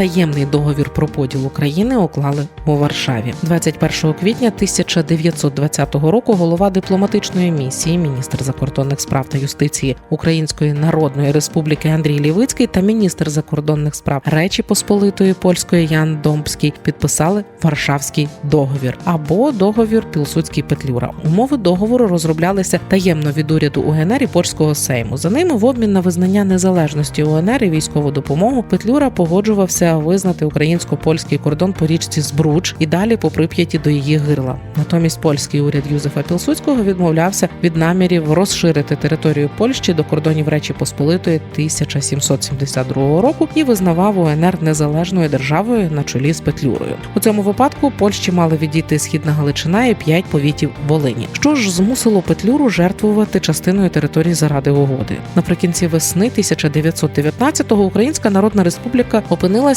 таємний договір про поділ України уклали у Варшаві. 21 квітня 1920 року голова дипломатичної місії, міністр закордонних справ та юстиції Української Народної Республіки Андрій Лівицький та міністр закордонних справ Речі Посполитої Польської Ян Домбський підписали Варшавський договір або договір Пілсудський Петлюра. Умови договору розроблялися таємно від уряду УНР і польського сейму. За ними в обмін на визнання незалежності УНР і військову допомогу Петлюра погоджувався визнати українсько-польський кордон по річці Збруч і далі по Прип'яті до її гирла. Натомість польський уряд Юзефа Пілсудського відмовлявся від намірів розширити територію Польщі до кордонів Речі Посполитої 1772 року і визнавав УНР незалежною державою на чолі з Петлюрою. У цьому випадку Польщі мали відійти східна Галичина і п'ять повітів Волині, що ж змусило Петлюру жертвувати частиною території заради угоди. Наприкінці весни 1919-го Українська Народна Республіка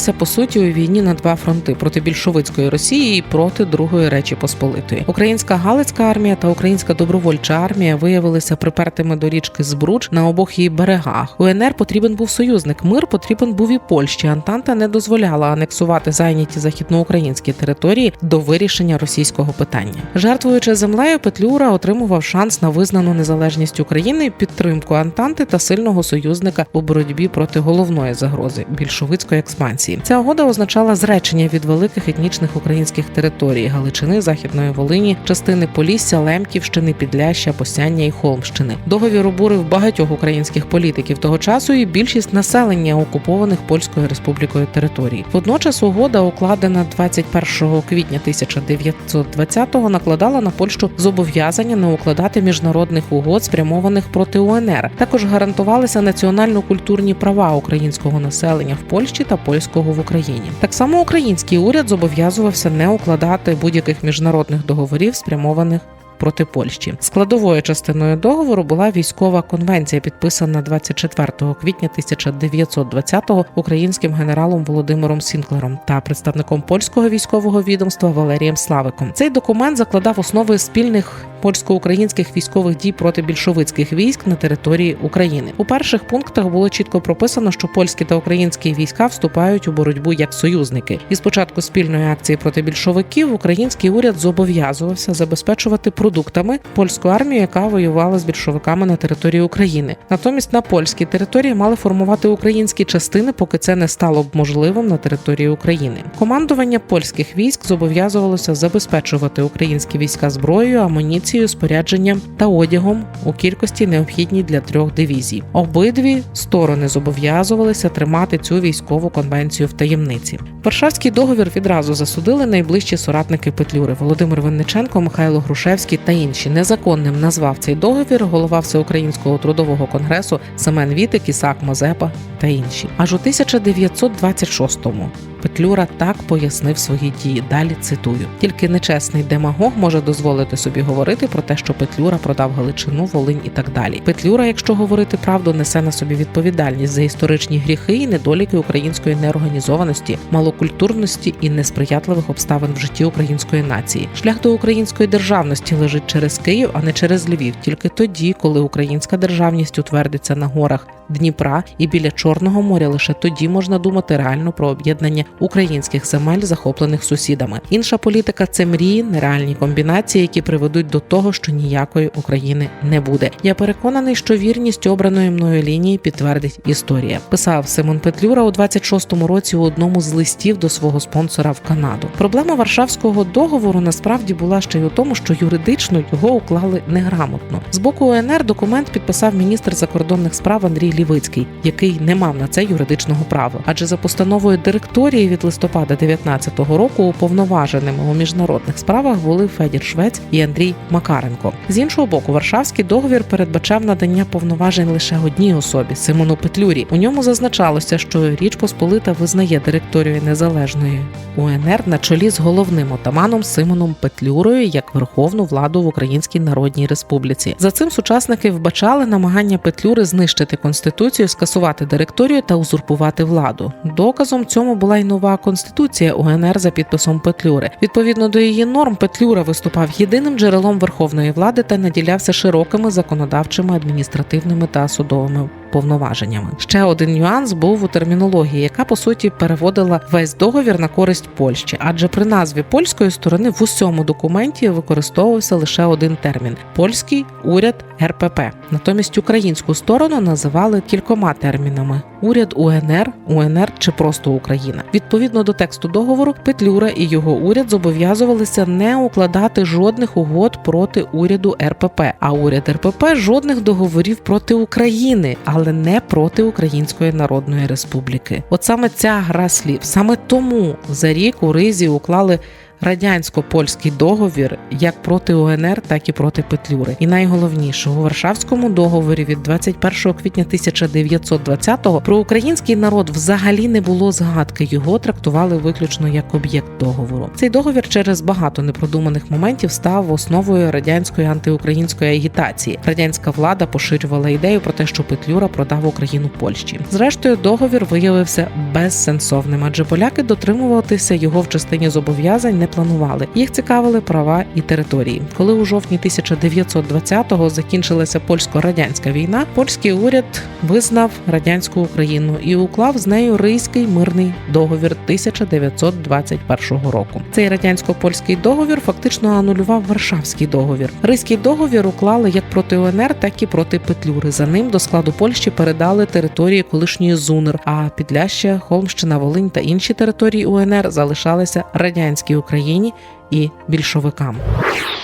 опинилася по суті у війні на два фронти проти більшовицької Росії і проти Другої Речі Посполитої. Українська Галицька армія та Українська добровольча армія виявилися припертими до річки Збруч на обох її берегах. УНР потрібен був союзник. Мир потрібен був і Польщі. Антанта не дозволяла анексувати зайняті західноукраїнські території до вирішення російського питання. Жертвуючи землею, Петлюра отримував шанс на визнану незалежність України, підтримку Антанти та сильного союзника у боротьбі проти головної загрози більшовицької експансії. Ця угода означала зречення від великих етнічних українських територій Галичини, Західної Волині, частини Полісся, Лемківщини, Підляща, Посяння і Холмщини. Договір обурив багатьох українських політиків того часу і більшість населення окупованих польською республікою територій. Водночас угода, укладена 21 квітня 1920-го, накладала на Польщу зобов'язання не укладати міжнародних угод, спрямованих проти УНР. Також гарантувалися національно-культурні права українського населення в Польщі та польського в Україні. Так само український уряд зобов'язувався не укладати будь-яких міжнародних договорів, спрямованих проти Польщі. Складовою частиною договору була військова конвенція, підписана 24 квітня 1920-го українським генералом Володимиром Сінклером та представником польського військового відомства Валерієм Славиком. Цей документ закладав основи спільних польсько-українських військових дій проти більшовицьких військ на території України. У перших пунктах було чітко прописано, що польські та українські війська вступають у боротьбу як союзники. І з початку спільної акції проти більшовиків український уряд зобов'язувався забезпечувати продуктами польську армію, яка воювала з більшовиками на території України. Натомість на польській території мали формувати українські частини, поки це не стало б можливим на території України. Командування польських військ зобов'язувалося забезпечувати українські війська зброєю, амуніцією, спорядженням та одягом у кількості необхідній для трьох дивізій. Обидві сторони зобов'язувалися тримати цю військову конвенцію в таємниці. Варшавський договір відразу засудили найближчі соратники Петлюри Володимир Винниченко, Михайло Грушевський та інші. Незаконним назвав цей договір голова Всеукраїнського трудового конгресу Семен Вітик, Ісак Мазепа та інші. Аж у 1926-му Петлюра так пояснив свої дії. Далі цитую: тільки нечесний демагог може дозволити собі говорити про те, що Петлюра продав Галичину, Волинь і так далі. Петлюра, якщо говорити правду, несе на собі відповідальність за історичні гріхи і недоліки української неорганізованості, малокультурності і несприятливих обставин в житті української нації. Шлях до української державності лежить через Київ, а не через Львів. Тільки тоді, коли українська державність утвердиться на горах Дніпра і біля Чорного моря, лише тоді можна думати реально про об'єднання українських земель, захоплених сусідами. Інша політика це мрії, нереальні комбінації, які приведуть до того, що ніякої України не буде. Я переконаний, що вірність обраної мною лінії підтвердить історія. Писав Симон Петлюра у 26-му році у одному з листів до свого спонсора в Канаду. Проблема Варшавського договору насправді була ще й у тому, що юридично його уклали неграмотно. З боку УНР документ підписав міністр закордонних справ Андрій Лівицький, який не мав на це юридичного права. Адже за постановою директорії від листопада 19-го року уповноваженими у міжнародних справах були Федір Швець і Андрій Макаренко. З іншого боку, Варшавський договір передбачав надання повноважень лише одній особі Симону Петлюрі. У ньому зазначалося, що Річ Посполита визнає директорію незалежної УНР на чолі з головним отаманом Симоном Петлюрою як верховну владу в Українській Народній Республіці. За цим сучасники вбачали намагання Петлюри знищити конституцію, скасувати директорію та узурпувати владу. Доказом цьому була й нова конституція УНР за підписом Петлюри. Відповідно до її норм, Петлюра виступав єдиним джерелом верховної влади та наділявся широкими законодавчими, адміністративними та судовими повноваженнями. Ще один нюанс був у термінології, яка по суті переводила весь договір на користь Польщі, адже при назві польської сторони в усьому документі використовувався лише один термін польський уряд РПП. Натомість українську сторону називали кількома термінами: уряд УНР, УНР чи просто Україна. Відповідно до тексту договору, Петлюра і його уряд зобов'язувалися не укладати жодних угод проти уряду РПП, а уряд РПП жодних договорів проти України, але не проти Української Народної Республіки. От саме ця гра слів, саме тому за рік у Ризі уклали. Радянсько-польський договір як проти УНР, так і проти Петлюри. І найголовніше у Варшавському договорі від 21 квітня 1920-го про український народ взагалі не було згадки. Його трактували виключно як об'єкт договору. Цей договір через багато непродуманих моментів став основою радянської антиукраїнської агітації. Радянська влада поширювала ідею про те, що Петлюра продав Україну Польщі. Зрештою, договір виявився безсенсовним, адже поляки дотримуватися його в частині зобов'язань не планували. Їх цікавили права і території. Коли у жовтні 1920-го закінчилася польсько-радянська війна, польський уряд визнав радянську Україну і уклав з нею Ризький мирний договір 1921 року. Цей радянсько-польський договір фактично анулював Варшавський договір. Ризький договір уклали як проти УНР, так і проти Петлюри. За ним до складу Польщі передали території колишньої ЗУНР, а Підляща, Холмщина, Волинь та інші території УНР залишалися радянській Україні і більшовикам.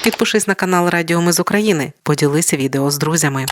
Підпишись на канал Радіо Ми з України, поділися відео з друзями.